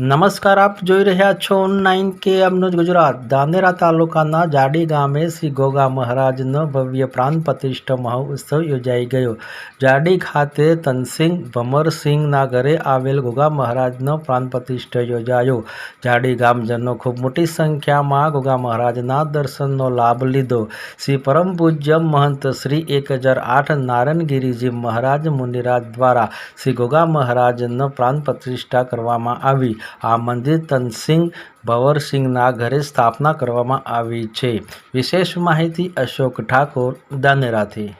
નમસ્કાર, આપ જોઈ રહ્યા છો ઓનલાઈન કે એમનું ગુજરાત. ધાનેરા તાલુકાના જાડી ગામે શ્રી ગોગા મહારાજનો ભવ્ય પ્રાણ પ્રતિષ્ઠા મહોત્સવ યોજાઈ ગયો. જાડી ખાતે તનસિંહ ભમરસિંહના ઘરે આવેલ ગોગા મહારાજનો પ્રાણ પ્રતિષ્ઠા યોજાયો. જાડી ગામજનો ખૂબ મોટી સંખ્યામાં ગોગા મહારાજના દર્શનનો લાભ લીધો. શ્રી પરમ પૂજ્ય મહંત શ્રી એક હજાર આઠ નારાયણગીરીજી મહારાજ મુનિરાજ દ્વારા શ્રી ગોગા મહારાજનો પ્રાણ પ્રતિષ્ઠા કરવામાં આવી. આ મંદિર તનસિંહ ભવરસિંહના ઘરે સ્થાપના કરવામાં આવી છે. વિશેષ માહિતી અશોક ઠાકોર દાનેરાથી